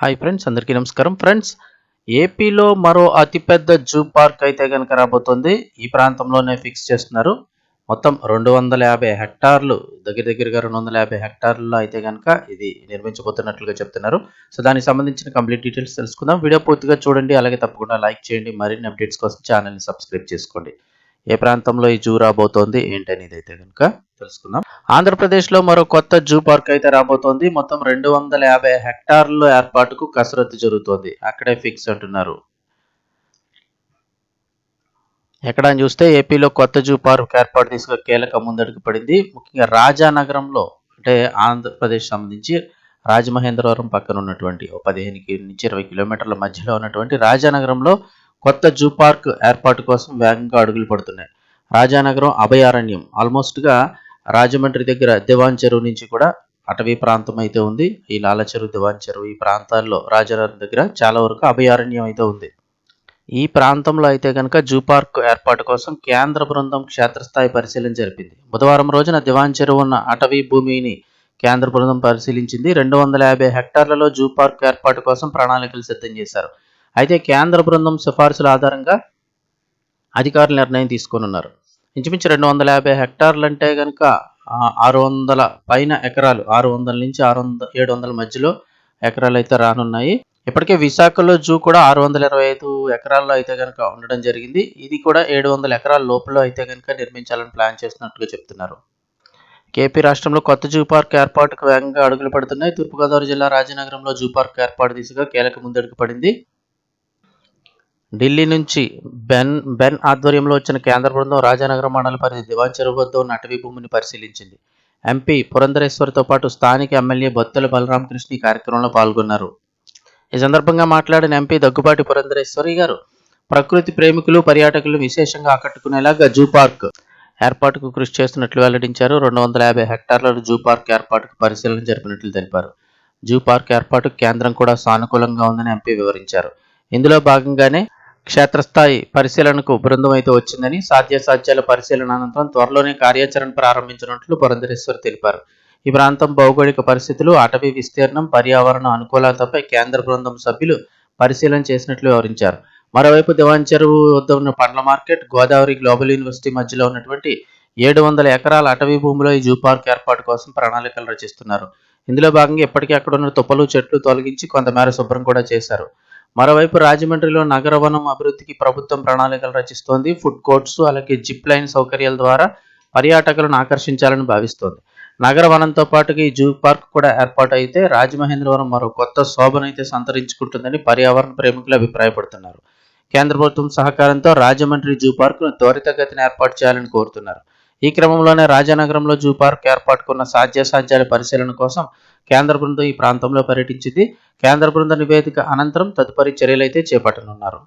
Hi friends అందరికీ నమస్కారం. Friends ఏపీలో మరో అతిపెద్ద జూ పార్క్ అయితే కనుక రాబోతుంది. ఈ ప్రాంతంలోనే ఫిక్స్ చేస్తున్నారు. మొత్తం రెండు వందల యాభై హెక్టార్లు దగ్గర దగ్గరగా రెండు వందల యాభై హెక్టార్లలో అయితే కనుక ఇది నిర్మించబోతున్నట్లుగా చెప్తున్నారు. సో దానికి సంబంధించిన కంప్లీట్ డీటెయిల్స్ తెలుసుకుందాం. వీడియో పూర్తిగా చూడండి అలాగే తప్పకుండా లైక్ చేయండి. మరిన్ని అప్డేట్స్ కోసం ఛానల్ని సబ్స్క్రైబ్ చేసుకోండి. ఏ ప్రాంతంలో ఈ జూ రాబోతోంది ఏంటనేది అయితే కనుక తెలుసుకుందాం. ఆంధ్రప్రదేశ్లో మరో కొత్త జూ పార్క్ అయితే రాబోతోంది. మొత్తం రెండు వందల యాభై హెక్టార్ల ఏర్పాటుకు కసరత్తు జరుగుతోంది. అక్కడే ఫిక్స్ అంటున్నారు. ఎక్కడ చూస్తే ఏపీలో కొత్త జూ పార్క్ ఏర్పాటు తీసుకు కీలక ముందడుగు పడింది. ముఖ్యంగా రాజానగరంలో అంటే ఆంధ్రప్రదేశ్ సంబంధించి రాజమహేంద్రవరం పక్కన ఉన్నటువంటి పదిహేను నుంచి ఇరవై కిలోమీటర్ల మధ్యలో ఉన్నటువంటి రాజానగరంలో కొత్త జూ పార్క్ ఏర్పాటు కోసం వేగంగా అడుగులు పడుతున్నాయి. రాజానగరం అభయారణ్యం. ఆల్మోస్ట్గా రాజమండ్రి దగ్గర దివాన్ చెరువు నుంచి కూడా అటవీ ప్రాంతం అయితే ఉంది. ఈ లాల చెరువు దివాన్ చెరువు ఈ ప్రాంతాల్లో రాజానగరం దగ్గర చాలా వరకు అభయారణ్యం అయితే ఉంది. ఈ ప్రాంతంలో అయితే కనుక జూ పార్క్ ఏర్పాటు కోసం కేంద్ర బృందం క్షేత్రస్థాయి పరిశీలన జరిపింది. బుధవారం రోజున దివాన్ చెరువు ఉన్న అటవీ భూమిని కేంద్ర బృందం పరిశీలించింది. రెండు వందల యాభై హెక్టార్లలో జూ పార్క్ ఏర్పాటు కోసం ప్రణాళికలు సిద్ధం చేశారు. అయితే కేంద్ర బృందం సిఫార్సుల ఆధారంగా అధికారులు నిర్ణయం తీసుకొనున్నారు ఇంచుమించు రెండు వందల యాభై హెక్టార్లు అంటే కనుక ఆరు వందల పైన ఎకరాలు ఆరు వందల నుంచి ఆరు వందల ఏడు వందల మధ్యలో ఎకరాలు అయితే రానున్నాయి. ఇప్పటికే విశాఖలో జూ కూడా ఆరు వందల ఇరవై ఐదు ఎకరాల్లో అయితే కనుక ఉండడం జరిగింది. ఇది కూడా ఏడు వందల ఎకరాల లోపల అయితే కనుక నిర్మించాలని ప్లాన్ చేస్తున్నట్టుగా చెప్తున్నారు. కేపీ రాష్ట్రంలో కొత్త జూ పార్క్ ఏర్పాటుకు వేగంగా అడుగులు పడుతున్నాయి. తూర్పుగోదావరి జిల్లా రాజనగరంలో జూ పార్క్ ఏర్పాటు దిశగా కీలక ముందడుగు పడింది. ఢిల్లీ నుంచి బెన్ బెన్ ఆధ్వర్యంలో వచ్చిన కేంద్ర బృందం రాజానగరం మండల పరిధి దివాన్ చెరువు వద్ద ఉన్న అటవీ భూమిని పరిశీలించింది. ఎంపీ పురంధరేశ్వర్తో పాటు స్థానిక ఎమ్మెల్యే బొత్తల బలరామకృష్ణ ఈ కార్యక్రమంలో పాల్గొన్నారు. ఈ సందర్భంగా మాట్లాడిన ఎంపీ దగ్గుబాటి పురంధరేశ్వరి గారు ప్రకృతి ప్రేమికులు పర్యాటకులు విశేషంగా ఆకట్టుకునేలాగా జూ పార్క్ ఏర్పాటుకు కృషి చేస్తున్నట్లు వెల్లడించారు. రెండు వందల యాభై హెక్టార్ల జూ పార్క్ ఏర్పాటుకు పరిశీలన జరిపినట్లు తెలిపారు. జూ పార్క్ ఏర్పాటుకు కేంద్రం కూడా సానుకూలంగా ఉందని ఎంపీ వివరించారు. ఇందులో భాగంగానే క్షేత్రస్థాయి పరిశీలనకు బృందం అయితే వచ్చిందని సాధ్యాసాధ్యాల పరిశీలన అనంతరం త్వరలోనే కార్యాచరణ ప్రారంభించినట్లు పురంధరేశ్వర్ తెలిపారు. ఈ ప్రాంతం భౌగోళిక పరిస్థితులు అటవీ విస్తీర్ణం పర్యావరణ అనుకూలతపై కేంద్ర బృందం సభ్యులు పరిశీలన చేసినట్లు వివరించారు. మరోవైపు దివాన్ చెరువు వద్ద ఉన్న పండ్ల మార్కెట్ గోదావరి గ్లోబల్ యూనివర్సిటీ మధ్యలో ఉన్నటువంటి ఏడు వందల ఎకరాల అటవీ భూమిలో ఈ జూ పార్క్ ఏర్పాటు కోసం ప్రణాళికలు రచిస్తున్నారు. ఇందులో భాగంగా ఇప్పటికీ అక్కడ ఉన్న తుప్పలు చెట్లు తొలగించి కొంతమేర శుభ్రం కూడా చేశారు. మరోవైపు రాజమండ్రిలో నగర వనం అభివృద్ధికి ప్రభుత్వం ప్రణాళికలు రచిస్తోంది. ఫుడ్ కోర్ట్స్ అలాగే జిప్ లైన్ సౌకర్యాల ద్వారా పర్యాటకులను ఆకర్షించాలని భావిస్తోంది. నగర వనంతో పాటుగా ఈ జూ పార్క్ కూడా ఏర్పాటు అయితే రాజమహేంద్రవరం మరో కొత్త శోభనైతే సంతరించుకుంటుందని పర్యావరణ ప్రేమికులు అభిప్రాయపడుతున్నారు. కేంద్ర ప్రభుత్వం సహకారంతో రాజమండ్రి జూ పార్క్ను త్వరితగతిన ఏర్పాటు చేయాలని కోరుతున్నారు. ఈ క్రమంలోనే రాజానగరంలో జూ పార్క్ ఏర్పాటుకున్న సాధ్యాసాధ్యాల పరిశీలన కోసం కేంద్ర బృందం ఈ ప్రాంతంలో పర్యటించింది. కేంద్ర బృంద నివేదిక అనంతరం తదుపరి చర్యలైతే చేపట్టనున్నారు.